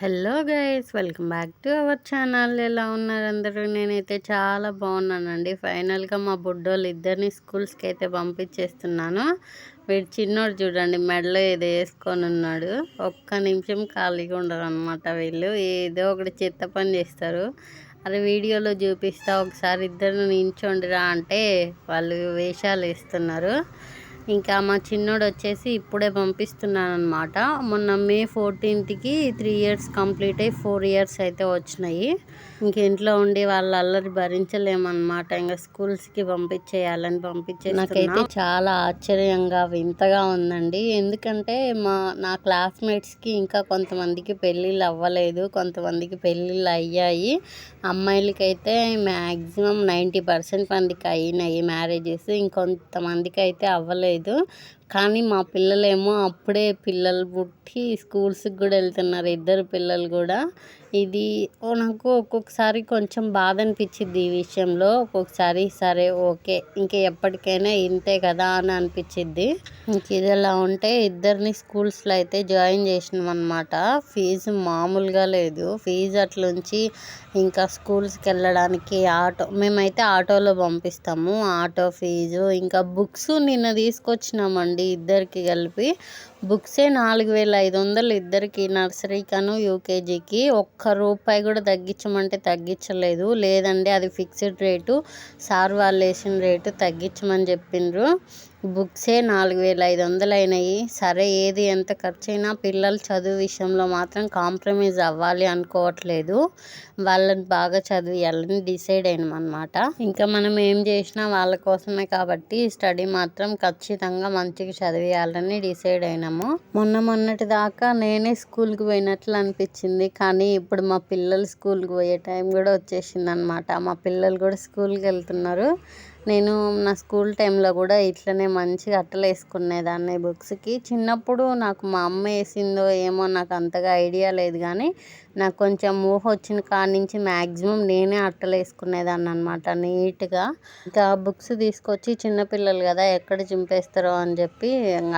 Hello guys welcome back to our channel. ఎలా ఉన్నారు అందరూ? నేనైతే చాలా బాగున్నానండి. ఫైనల్గా మా బుడ్డోళ్ళు ఇద్దరిని స్కూల్స్కి అయితే పంపించేస్తున్నాను. వీడు చిన్నోడు చూడండి మెడలో ఏదో వేసుకొని ఉన్నాడు. ఒక్క నిమిషం ఖాళీగా ఉండరు అనమాట వీళ్ళు. ఏదో ఒకటి చెత్త పని చేస్తారు. అరే వీడియోలో చూపిస్తా. ఒకసారి ఇద్దరు నించోండిరా అంటే వాళ్ళు వేషాలు వేస్తున్నారు. ఇంకా మా చిన్నోడు వచ్చేసి ఇప్పుడే పంపిస్తున్నాను అనమాట మొన్న మే ఫోర్టీన్త్కి త్రీ ఇయర్స్ కంప్లీట్ అయ్యి ఫోర్ ఇయర్స్ అయితే వచ్చినాయి. ఇంక ఇంట్లో ఉండి వాళ్ళ అల్లరి భరించలేమన్నమాట. ఇంకా స్కూల్స్కి పంపించేయాలని పంపించే నాకైతే చాలా ఆశ్చర్యంగా వింతగా ఉందండి. ఎందుకంటే మా నా క్లాస్మేట్స్కి ఇంకా కొంతమందికి పెళ్ళిళ్ళు అవ్వలేదు. కొంతమందికి పెళ్ళిళ్ళు అయ్యాయి. అమ్మాయిలకైతే మ్యాక్సిమం నైంటీ పర్సెంట్ మందికి అయినాయి మ్యారేజెస్. ఇంకొంతమందికి అయితే అవ్వలేదు. లేదు కానీ మా పిల్లలేమో అప్పుడే పిల్లలు పుట్టి స్కూల్స్కి కూడా వెళ్తున్నారు ఇద్దరు పిల్లలు కూడా. ఇది నాకు ఒక్కొక్కసారి కొంచెం బాధ అనిపించింది ఈ విషయంలో. ఒక్కొక్కసారి సరే ఓకే ఇంకా ఎప్పటికైనా ఇంతే కదా అని అనిపించింది ఇంక ఇది ఎలా ఉంటే ఇద్దరిని స్కూల్స్లో అయితే జాయిన్ చేసినాం అనమాట ఫీజు మామూలుగా లేదు. ఫీజు అట్లుంచి ఇంకా స్కూల్స్కి వెళ్ళడానికి ఆటో మేమైతే ఆటోలో పంపిస్తాము. ఆటో ఫీజు ఇంకా బుక్స్ నిన్న తీసుకొచ్చినామండి. ఇద్దరికి కలిపి బుక్సే నాలుగు వేల ఐదు వందలు ఇద్దరికి నర్సరీకను యూకేజీకి. ఒక్క రూపాయి కూడా తగ్గించమంటే తగ్గించలేదు. లేదండి అది ఫిక్స్డ్ రేటు సార్ వాళ్ళు వేసిన రేటు తగ్గించమని చెప్పిండ్రు. బుక్సే నాలుగు వేల ఐదు వందలు అయినాయి సరే ఏది ఎంత ఖర్చు అయినా పిల్లలు చదువు విషయంలో మాత్రం కాంప్రమైజ్ అవ్వాలి అనుకోవట్లేదు. వాళ్ళని బాగా చదివియాలని డిసైడ్ అయినాం అనమాట ఇంకా మనం ఏం చేసినా వాళ్ళ కోసమే కాబట్టి స్టడీ మాత్రం ఖచ్చితంగా మంచిగా చదివేయాలని డిసైడ్ అయినాము మొన్న మొన్నటి దాకా నేనే స్కూల్కి పోయినట్లు అనిపించింది. కానీ ఇప్పుడు మా పిల్లలు స్కూల్కి పోయే టైం కూడా వచ్చేసింది అనమాట మా పిల్లలు కూడా స్కూల్కి వెళ్తున్నారు. నేను నా స్కూల్ టైంలో కూడా ఇట్లనే మంచిగా అట్టలు వేసుకునేదాన్ని బుక్స్కి. చిన్నప్పుడు నాకు మా అమ్మ వేసిందో ఏమో నాకు అంతగా ఐడియా లేదు కానీ నాకు కొంచెం ఊహ వచ్చిన కాడి నుంచి మ్యాక్సిమం నేనే అట్టలు వేసుకునేదాన్ని అనమాట నీట్గా. ఇంకా బుక్స్ తీసుకొచ్చి చిన్నపిల్లలు కదా ఎక్కడ చింపేస్తారో అని చెప్పి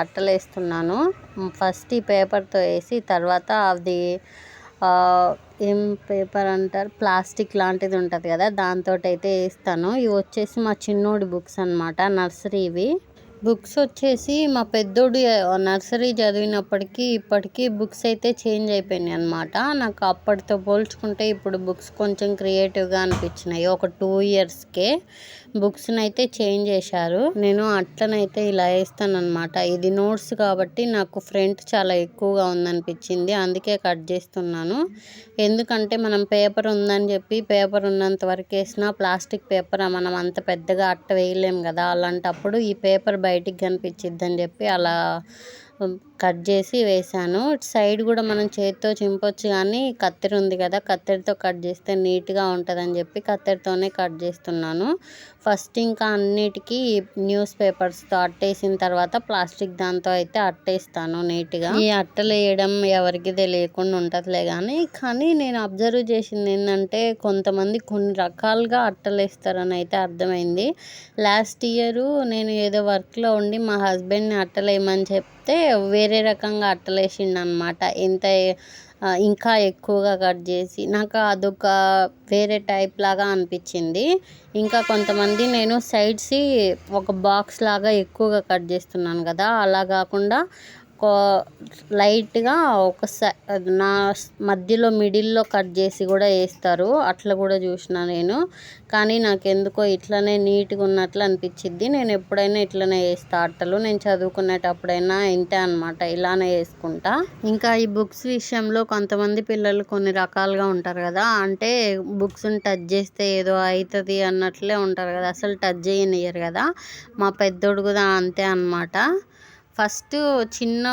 అట్టలు వేస్తున్నాను. ఫస్ట్ ఈ పేపర్తో వేసి తర్వాత అది ఏం పేపర్ అంటారు? ప్లాస్టిక్ లాంటిది ఉంటుంది కదా దాంతో అయితే వేస్తాను ఇవి వచ్చేసి మా చిన్నోడి బుక్స్ అనమాట నర్సరీ ఇవి. బుక్స్ వచ్చేసి మా పెద్దోడు నర్సరీ చదివినప్పటికీ ఇప్పటికీ బుక్స్ అయితే చేంజ్ అయిపోయినాయి అనమాట నాకు అప్పటితో పోల్చుకుంటే ఇప్పుడు బుక్స్ కొంచెం క్రియేటివ్గా అనిపించినాయి ఒక టూ ఇయర్స్కే. బుక్స్ని అయితే చేంజ్ చేశారు. నేను అట్లనైతే ఇలా వేస్తాను అనమాట ఇది నోట్స్ కాబట్టి నాకు ఫ్రంట్ చాలా ఎక్కువగా ఉందనిపించింది. అందుకే కట్ చేస్తున్నాను. ఎందుకంటే మనం పేపర్ ఉందని చెప్పి పేపర్ ఉన్నంత వరకు వేసినా ప్లాస్టిక్ పేపర్ మనం అంత పెద్దగా అట్ట వేయలేం కదా. అలాంటప్పుడు ఈ పేపర్ బయటికి కనిపించిద్దని చెప్పి అలా కట్ చేసి వేసాను సైడ్ కూడా మనం చేతితో చింపొచ్చు కానీ కత్తెర ఉంది కదా కత్తెరతో కట్ చేస్తే నీట్గా ఉంటుందని చెప్పి కత్తెరతోనే కట్ చేస్తున్నాను. ఫస్ట్ ఇంకా అన్నిటికీ న్యూస్ పేపర్స్తో అట్టేసిన తర్వాత ప్లాస్టిక్ దాంతో అయితే అట్టేస్తాను నీట్గా. ఈ అట్టలు వేయడం ఎవరికి తెలియకుండా ఉంటుందిలే కానీ కానీ నేను అబ్జర్వ్ చేసింది ఏంటంటే కొంతమంది కొన్ని రకాలుగా అట్టలు వేస్తారని అయితే అర్థమైంది. లాస్ట్ ఇయర్ నేను ఏదో వర్క్లో ఉండి మా హస్బెండ్ని అట్టలు వేయమని చెప్తే వేరే రకంగా అట్టలేసిండు అనమాట ఎంత ఇంకా ఎక్కువగా కట్ చేసి నాకు అదొక వేరే టైప్ లాగా అనిపించింది. ఇంకా కొంతమంది నేను సైడ్స్ ఒక బాక్స్ లాగా ఎక్కువగా కట్ చేస్తున్నాను కదా అలా కాకుండా లైట్గా ఒక నా మధ్యలో మిడిల్లో కట్ చేసి కూడా వేస్తారు. అట్లా కూడా చూసిన నేను. కానీ నాకు ఎందుకో ఇట్లనే నీట్గా ఉన్నట్లు అనిపించింది నేను ఎప్పుడైనా ఇట్లనే వేస్తా. అట్టలు నేను చదువుకునేటప్పుడైనా ఇంతే అనమాట ఇలానే వేసుకుంటా. ఇంకా ఈ బుక్స్ విషయంలో కొంతమంది పిల్లలు కొన్ని రకాలుగా ఉంటారు కదా. అంటే బుక్స్ని టచ్ చేస్తే ఏదో అవుతుంది అన్నట్లే ఉంటారు కదా. అసలు టచ్ చేయనియరు కదా. మా పెద్దోడు కూడా అంతే అనమాట ఫస్ట్ చిన్న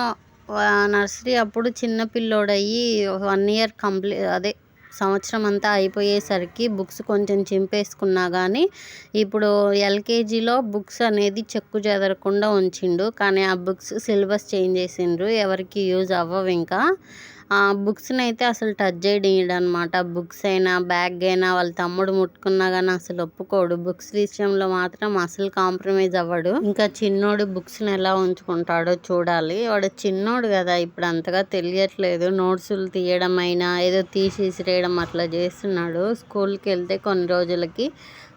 నర్సరీ అప్పుడు చిన్న పిల్లోడయ్యి వన్ ఇయర్ కంప్లీ అదే సంవత్సరం అంతా అయిపోయేసరికి బుక్స్ కొంచెం చింపేసుకున్నా కానీ ఇప్పుడు ఎల్కేజీలో బుక్స్ అనేది చెక్కు చెదరకుండా ఉంచిండు. కానీ ఆ బుక్స్ సిలబస్ చేంజ్ చేసిండ్రు. ఎవరికి యూజ్ అవ్వవు ఇంకా. బుక్స్ని అయితే అసలు టచ్ చేయడం అనమాట బుక్స్ అయినా బ్యాగ్ అయినా వాళ్ళ తమ్ముడు ముట్టుకున్నా కానీ అసలు ఒప్పుకోడు. బుక్స్ విషయంలో మాత్రం అసలు కాంప్రమైజ్ అవ్వడు. ఇంకా చిన్నోడు బుక్స్ని ఎలా ఉంచుకుంటాడో చూడాలి. వాడు చిన్నోడు కదా ఇప్పుడు అంతగా తెలియట్లేదు. నోట్సులు తీయడం అయినా ఏదో తీసి రేయడం అట్లా చేస్తున్నాడు. స్కూల్కి వెళ్తే కొన్ని రోజులకి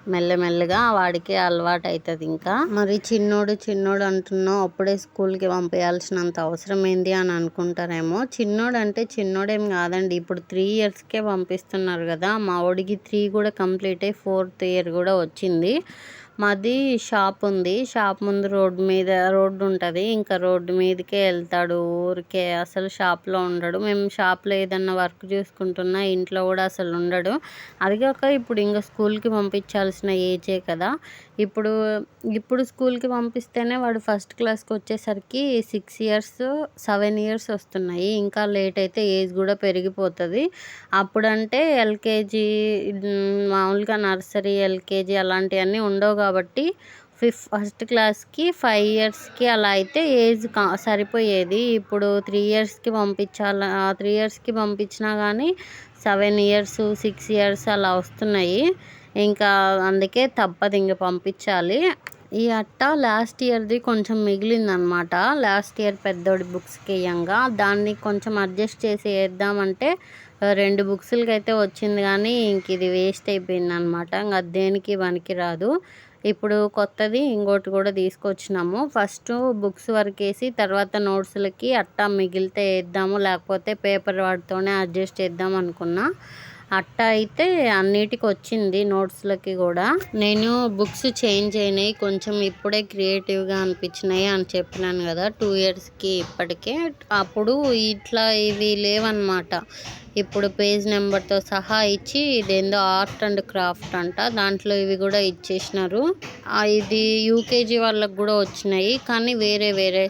మెల్లమెల్లగా వాడికి అలవాటు అవుతుంది ఇంకా. మరి చిన్నోడు చిన్నోడు అంటున్నావు అప్పుడే స్కూల్కి పంపించాల్సినంత అవసరం ఏంది అని అనుకుంటారేమో. చిన్నోడు అంటే చిన్నోడేం కాదండి ఇప్పుడు త్రీ ఇయర్స్కే పంపిస్తున్నారు కదా మా వాడికి త్రీ కూడా కంప్లీట్ అయ్యి ఫోర్త్ ఇయర్ కూడా వచ్చింది. మాది షాప్ ఉంది. షాప్ ముందు రోడ్డు మీద రోడ్డు ఉంటుంది. ఇంకా రోడ్డు మీదకే వెళ్తాడు ఊరికే. అసలు షాప్లో ఉండడు. మేము షాప్లో ఏదన్నా వర్క్ చూసుకుంటున్నా ఇంట్లో కూడా అసలు ఉండడు. అది కాక ఇప్పుడు ఇంకా స్కూల్కి పంపించాల్సిన ఏజే కదా. ఇప్పుడు ఇప్పుడు స్కూల్కి పంపిస్తేనే వాడు ఫస్ట్ క్లాస్కి వచ్చేసరికి సిక్స్ ఇయర్స్ సెవెన్ ఇయర్స్ వస్తున్నాయి. ఇంకా లేట్ అయితే ఏజ్ కూడా పెరిగిపోతుంది. అప్పుడంటే ఎల్కేజీ మామూలుగా నర్సరీ ఎల్కేజీ అలాంటివన్నీ ఉండవు కాబట్టి ఫిఫ్ ఫస్ట్ క్లాస్కి ఫైవ్ ఇయర్స్కి అలా అయితే ఏజ్ కా సరిపోయేది. ఇప్పుడు త్రీ ఇయర్స్కి పంపించాల త్రీ ఇయర్స్కి పంపించినా కానీ సెవెన్ ఇయర్స్ సిక్స్ ఇయర్స్ అలా వస్తున్నాయి. ఇంకా అందుకే తప్పదు ఇంక పంపించాలి. ఈ అట్ట లాస్ట్ ఇయర్ది కొంచెం మిగిలిందనమాట. లాస్ట్ ఇయర్ పెద్దోడి బుక్స్కి వేయంగా దాన్ని కొంచెం అడ్జస్ట్ చేసి వేద్దామంటే రెండు బుక్స్లకి అయితే వచ్చింది కానీ ఇంక ఇది వేస్ట్ అయిపోయింది అనమాట ఇంకా దేనికి పనికి రాదు ఇప్పుడు కొత్తది ఇంకోటి కూడా తీసుకొచ్చినాము. ఫస్ట్ బుక్స్ వరకు వేసి తర్వాత నోట్స్లకి అట్టా మిగిలితే వేద్దాము లేకపోతే పేపర్ వాటితోనే అడ్జస్ట్ చేద్దాం అనుకున్నా. అట్ట అయితే అన్నిటికి వచ్చింది నోట్స్లకి కూడా. నేను బుక్స్ చేంజ్ అయినాయి కొంచెం ఇప్పుడే క్రియేటివ్గా అనిపించినాయి అని చెప్పినాను కదా టూ ఇయర్స్కి ఇప్పటికే. అప్పుడు ఇట్లా ఇవి లేవన్నమాట. ఇప్పుడు పేజ్ నెంబర్తో సహా ఇచ్చి ఇదేందో ఆర్ట్ అండ్ క్రాఫ్ట్ అంట దాంట్లో ఇవి కూడా ఇచ్చేసినారు. ఇది యూకేజీ వాళ్ళకు కూడా వచ్చినాయి కానీ వేరే వేరే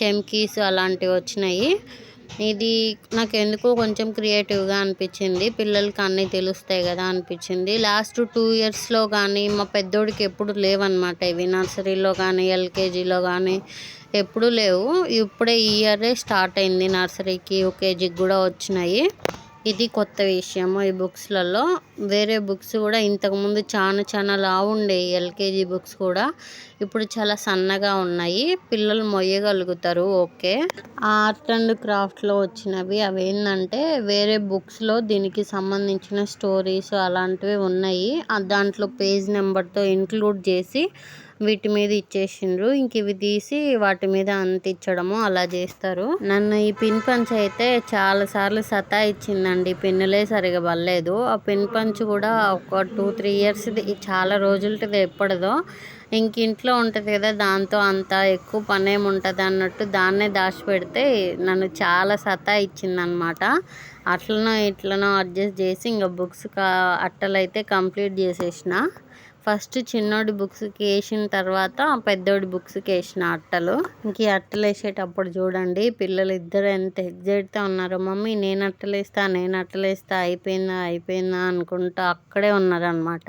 చెమ్కీస్ అలాంటివి వచ్చినాయి. ఇది నాకు ఎందుకో కొంచెం క్రియేటివ్గా అనిపించింది. పిల్లలకి అన్నీ తెలుస్తాయి కదా అనిపించింది. లాస్ట్ టూ ఇయర్స్లో కానీ మా పెద్దోడికి ఎప్పుడు లేవన్నమాట. ఇవి నర్సరీలో కానీ ఎల్కేజీలో కానీ ఎప్పుడు లేవు. ఇప్పుడే ఈ ఇయరే స్టార్ట్ అయింది నర్సరీకి యూకేజీకి కూడా వచ్చినాయి. ఇది కొత్త విషయము ఈ బుక్స్లలో. వేరే బుక్స్ కూడా ఇంతకుముందు చాలా చాలా లావుండే ఎల్కేజీ బుక్స్ కూడా. ఇప్పుడు చాలా సన్నగా ఉన్నాయి. పిల్లలు మొయ్యగలుగుతారు ఓకే. ఆర్ట్ అండ్ క్రాఫ్ట్లో వచ్చినవి అవి ఏంటంటే వేరే బుక్స్లో దీనికి సంబంధించిన స్టోరీస్ అలాంటివి ఉన్నాయి. దాంట్లో పేజ్ నెంబర్తో ఇంక్లూడ్ చేసి వీటి మీద ఇచ్చేసిండ్రు. ఇంక ఇవి తీసి వాటి మీద అంటించడము అలా చేస్తారు. నన్ను ఈ పిన్ పంచ్ అయితే చాలా సార్లు సతా ఇచ్చిందండి పిన్నులే సరిగా పడలేదు. ఆ పిన్ పంచ్ కూడా ఒక టూ త్రీ ఇయర్స్ చాలా రోజులది ఎప్పటిదో. ఇంక ఇంట్లో ఉంటుంది కదా దాంతో అంత ఎక్కువ పని ఏమి ఉంటుంది అన్నట్టు దాన్నే దాచిపెడితే నన్ను చాలా సతా ఇచ్చిందనమాట అట్లనో ఇట్లనో అడ్జస్ట్ చేసి ఇంకా బుక్స్ కా అట్టలైతే కంప్లీట్ చేసేసిన. ఫస్ట్ చిన్నోడి బుక్స్కి వేసిన తర్వాత పెద్దోడి బుక్స్కి వేసిన అట్టలు. ఇంక ఈ అట్టలు వేసేటప్పుడు చూడండి పిల్లలు ఇద్దరు ఎంత ఎగ్జైట్తో ఉన్నారో. మమ్మీ నేను అట్టలు వేస్తా నేను అట్టలు వేస్తా అయిపోయిందా అయిపోయిందా అనుకుంటా అక్కడే ఉన్నారనమాట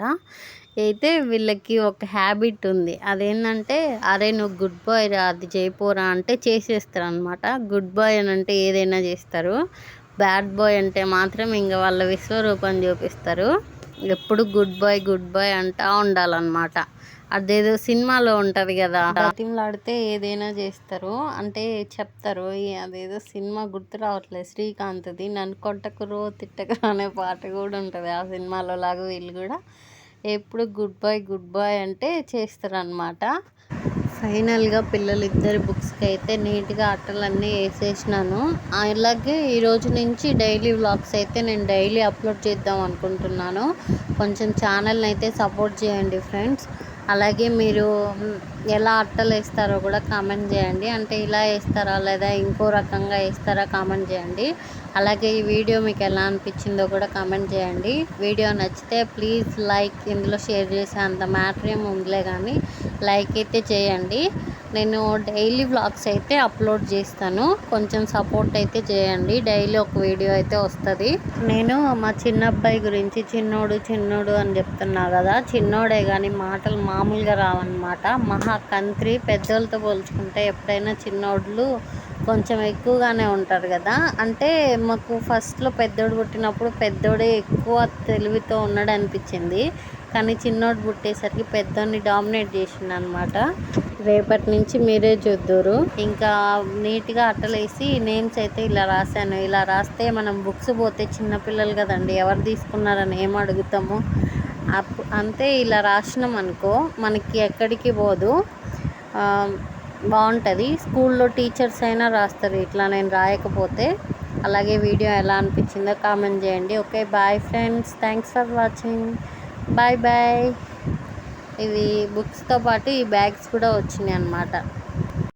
అయితే వీళ్ళకి ఒక హ్యాబిట్ ఉంది. అదేంటంటే అరే నువ్వు గుడ్ బాయ్ రా అది చేయపోరా అంటే చేసేస్తారు అనమాట గుడ్ బాయ్ అని అంటే ఏదైనా చేస్తారు. బ్యాడ్ బాయ్ అంటే మాత్రం ఇంకా వాళ్ళ విశ్వరూపం చూపిస్తారు. ఎప్పుడు గుడ్ బాయ్ గుడ్ బాయ్ అంటా ఉండాలన్నమాట. అదేదో సినిమాలో ఉంటుంది కదా. బతిమలాడితే ఏదైనా చేస్తారు. అంటే చెప్తారు అదేదో సినిమా గుర్తు రావట్లేదు శ్రీకాంత్ది. నన్ను కొట్టకురో తిట్టకురో అనే పాట కూడా ఉంటుంది ఆ సినిమాలో లాగా వీళ్ళు కూడా. ఎప్పుడు గుడ్ బాయ్ గుడ్ బాయ్ అంటే చేస్తారనమాట ఫైనల్గా పిల్లలు ఇద్దరి బుక్స్కి అయితే నీట్గా అట్టలన్నీ వేసేసినాను. అలాగే ఈరోజు నుంచి డైలీ వ్లాగ్స్ అయితే నేను డైలీ అప్లోడ్ చేద్దాం అనుకుంటున్నాను. కొంచెం ఛానల్ని అయితే సపోర్ట్ చేయండి ఫ్రెండ్స్. అలాగే మీరు ఎలా అట్టలు వేస్తారో కూడా కామెంట్ చేయండి. అంటే ఇలా వేస్తారా లేదా ఇంకో రకంగా వేస్తారా కామెంట్ చేయండి. అలాగే ఈ వీడియో మీకు ఎలా అనిపించిందో కూడా కామెంట్ చేయండి. వీడియో నచ్చితే ప్లీజ్ లైక్. ఇందులో షేర్ చేసే అంత మ్యాటర్ ఏమి ఉందిలే కానీ లైక్ అయితే చేయండి. నేను డైలీ వ్లాగ్స్ అయితే అప్లోడ్ చేస్తాను. కొంచెం సపోర్ట్ అయితే చేయండి. డైలీ ఒక వీడియో అయితే వస్తుంది. నేను మా చిన్న అబ్బాయి గురించి చిన్నోడు చిన్నోడు అని చెప్తున్నా కదా చిన్నోడే కానీ మాటలు మామూలుగా రావన్నమాట. మహా కంత్రి పెద్దోళ్ళతో పోల్చుకుంటే ఎప్పుడైనా చిన్నోళ్ళు కొంచెం ఎక్కువగానే ఉంటారు కదా. అంటే మాకు ఫస్ట్లో పెద్దోడు పుట్టినప్పుడు పెద్దోడే ఎక్కువ తెలివితో ఉన్నాడు అనిపించింది కానీ చిన్నోడు పుట్టేసరికి పెద్దోడిని డామినేట్ చేసిండు అనమాట రేపటి నుంచి మీరే చూద్దురు. ఇంకా నీట్గా అట్టలేసి నేమ్స్ అయితే ఇలా రాశాను. ఇలా రాస్తే మనం బుక్స్ పోతే చిన్నపిల్లలు కదండి ఎవరు తీసుకున్నారని ఏం అడుగుతాము? అప్పు అంతే ఇలా రాసినాం అనుకో మనకి ఎక్కడికి పోదు. బాగుంటుంది స్కూల్లో టీచర్స్ అయినా రాస్తారు. ఇట్లా నేను రాయకపోతే అలాగే వీడియో ఎలా అనిపించిందో కామెంట్ చేయండి. Okay bye friends. Thanks for watching. Bye bye ఇవి బుక్స్తో పాటు ఈ బ్యాగ్స్ కూడా వచ్చినాయి అన్నమాట